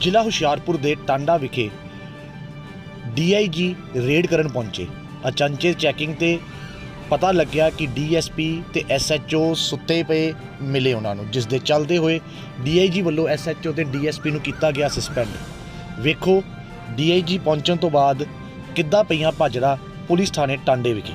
ਜ਼ਿਲ੍ਹਾ ਹੁਸ਼ਿਆਰਪੁਰ ਦੇ ਟਾਂਡਾ ਵਿਖੇ ਡੀਆਈਜੀ ਰੇਡ ਕਰਨ ਪਹੁੰਚੇ। ਅਚਨਚੇ ਚੈਕਿੰਗ ਤੇ ਪਤਾ ਲੱਗਿਆ ਕਿ ਡੀਐਸਪੀ ਤੇ ਐਸਐਚਓ ਸੁੱਤੇ ਪਏ ਮਿਲੇ ਉਹਨਾਂ ਨੂੰ, ਜਿਸ ਦੇ ਚੱਲਦੇ ਹੋਏ ਡੀਆਈਜੀ ਵੱਲੋਂ ਐਸਐਚਓ ਤੇ ਡੀਐਸਪੀ ਨੂੰ ਕੀਤਾ ਗਿਆ ਸਸਪੈਂਡ। ਵੇਖੋ, ਡੀਆਈਜੀ ਪਹੁੰਚਣ ਤੋਂ ਬਾਅਦ ਕਿੱਦਾਂ ਪਈਆਂ ਭਾਜੜਾ ਪੁਲਿਸ ਥਾਣੇ ਟਾਂਡੇ ਵਿਖੇ।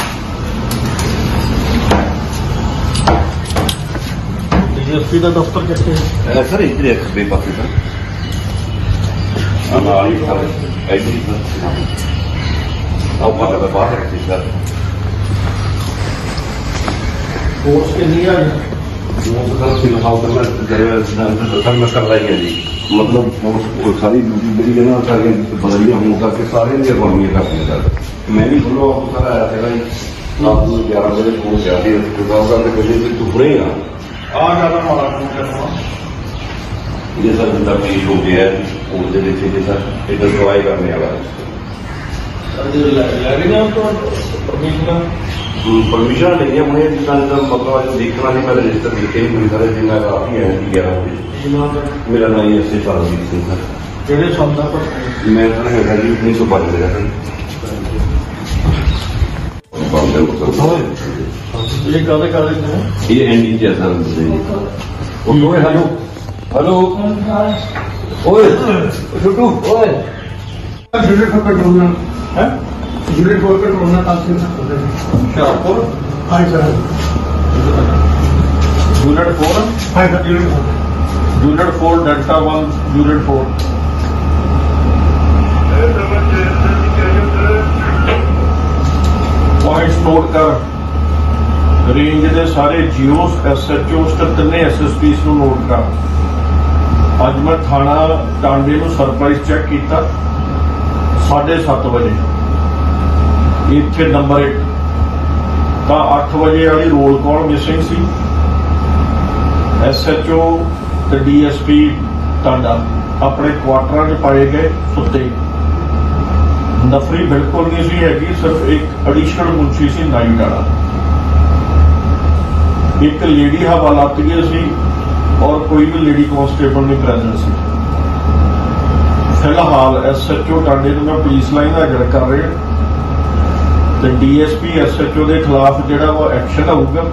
مطلب بدلیاں ہو سارے اگر کر میں بجے آپ ਬੋਲੋ ਅਫਸਰ ਆਇਆ ਸੀਗਾ ਜੀ ਰਾਤ ਨੂੰ 11 ਵਜੇ ਫੋਨ ਗਿਆ ਸੀ ਤੇ ਬਾਬਾ ਦੇ ਕਹਿੰਦੇ ਵੀ ਤੂੰ ਹੁਣੇ ਆ ਆ ਜਿਆਦਾ ਮਾੜਾ ਫੋਨ ਕਰਨਾ ਇਹ ਸਰ ਬੰਦਾ ਪੇਸ਼ ਹੋ ਗਿਆ ਹੈ ਉਹ ਦੇ ਵਿੱਚ ਜੇ ਸਰ ਇਹ ਦਵਾਈ ਕਰਨੇ ਵਾਲਾ ਅਜੇ ਲੈ ਲੈ ਰਹੇ ਨਾ ਤੋਂ ਪਰਮਿਸ਼ਨ ਪਰਮਿਸ਼ਨ ਲਈਆਂ ਹੁਣੇ ਜਿੱਦਾਂ ਦਾ ਮਤਲਬ ਅੱਜ ਦੇਖਣਾ ਨਹੀਂ ਮੈਂ ਰਜਿਸਟਰ ਲਿਖੇ ਨਹੀਂ ਸਾਰੇ ਜਿੰਨਾ ਕਾਫੀ ਹੈ ਜੀ 11 ਵਜੇ ਇਹਨਾਂ ਦਾ ਮੇਰਾ ਨਾਮ ਹੈ ਐਸਏ ਪਰਮਜੀਤ ਸਿੰਘ ਸਰ ਕਿਹੜੇ ਸੰਦਾ ਪਰ یہ کالے کالے این ڈی ہلو۔ ہلو۔ اوئے ہاں؟ اچھا، فور؟ کا ڈرون ہے فور کا four delta one unit four. Point note کر۔ ਰੇਂਜ ਦੇ ਸਾਰੇ ਜੀਓਸ ਐਸਐਚਓਸ ਤੇ ਤਿੰਨੇ ਐਸਐਸਪੀਸ ਨੂੰ ਨੋਟ ਕਰ। ਅੱਜ ਮੈਂ ਥਾਣਾ ਟਾਂਡੇ ਨੂੰ ਸਰਪ੍ਰਾਈਜ਼ ਚੈੱਕ ਕੀਤਾ 7:30 ਵਜੇ। ਇੱਥੇ ਨੰਬਰ 1 ਤਾਂ 8 ਵਜੇ ਵਾਲੀ ਰੋਲ ਕਾਲ ਮਿਸਿੰਗ ਸੀ। ਐਸਐਚਓ ਤੇ ਡੀਐਸਪੀ ਟਾਂਡਾ ਆਪਣੇ ਕੁਆਟਰਾਂ 'ਚ ਪਾਏ ਗਏ ਸੁੱਤੇ। ਨਫਰੀ ਬਿਲਕੁਲ ਨਹੀਂ ਸੀ ਹੈਗੀ, ਸਿਰਫ ਇੱਕ ਐਡੀਸ਼ਨਲ ਮੁੰਸ਼ੀ ਸੀ ਨਾਈਟ ਵਾਲਾ। ਇੱਕ ਲੇਡੀ ਹਵਾਲਾਤ ਗਈ ਸੀ ਔਰ ਕੋਈ ਵੀ ਲੇਡੀ ਕਾਂਸਟੇਬਲ ਨਹੀਂ ਪ੍ਰੈਜ਼ੈਂਟ ਸੀ। ਫਿਲਹਾਲ ਐਸਐਚਓ ਟਾਂਡੇ ਨੂੰ ਮੈਂ ਪੁਲਿਸ ਲਾਈਨ ਹਾਜ਼ਰ ਕਰ ਰਿਹਾ। ਤੇ ਡੀਐਸਪੀ ਐਸਐਚਓ ਦੇ ਖਿਲਾਫ ਜਿਹੜਾ ਉਹ ਐਕਸ਼ਨ ਹੋਊਗਾ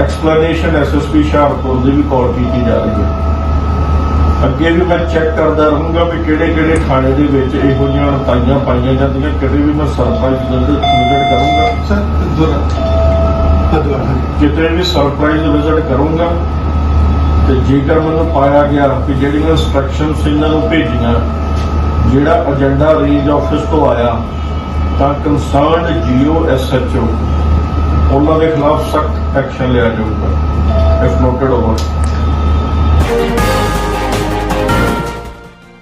ਐਕਸਪਲੇਨੇਸ਼ਨ ਐਸਐਸਪੀ ਹੁਸ਼ਿਆਰਪੁਰ ਦੀ ਵੀ ਕਾਲ ਕੀਤੀ ਜਾ ਰਹੀ ਹੈ। ਅੱਗੇ ਵੀ ਮੈਂ ਚੈੱਕ ਕਰਦਾ ਰਹੂੰਗਾ ਵੀ ਕਿਹੜੇ ਕਿਹੜੇ ਥਾਣੇ ਦੇ ਵਿੱਚ ਇਹੋ ਜਿਹੀਆਂ ਤਾਈਆਂ ਪਾਈਆਂ ਜਾਂਦੀਆਂ ਕਿਤੇ ਵੀ ਮੈਂ ਸਰਪੰਚ ਵਿਜ਼ਿਟ ਕਰੂੰਗਾ। ਸਰ, ਦੁਰਾ ਦੁਰਾ ਕਿਤੇ ਵੀ ਸਰਪ੍ਰਾਈਜ਼ ਵਿਜ਼ਿਟ ਕਰੂੰਗਾ, ਤੇ ਜੇਕਰ ਮੈਨੂੰ ਪਾਇਆ ਗਿਆ ਕਿ ਜਿਹੜੀਆਂ ਇਨਸਟਰਕਸ਼ਨਸ ਇਹਨਾਂ ਨੂੰ ਭੇਜੀਆਂ, ਜਿਹੜਾ ਏਜੰਡਾ ਰੇਂਜ ਆਫਿਸ ਤੋਂ ਆਇਆ, ਤਾਂ ਕੰਸਰਨਡ ਜੀਓ ਐਸਐਚਓ ਉਹਨਾਂ ਦੇ ਖਿਲਾਫ ਸਖਤ ਐਕਸ਼ਨ ਲਿਆ ਜਾਊਗਾ। If noted over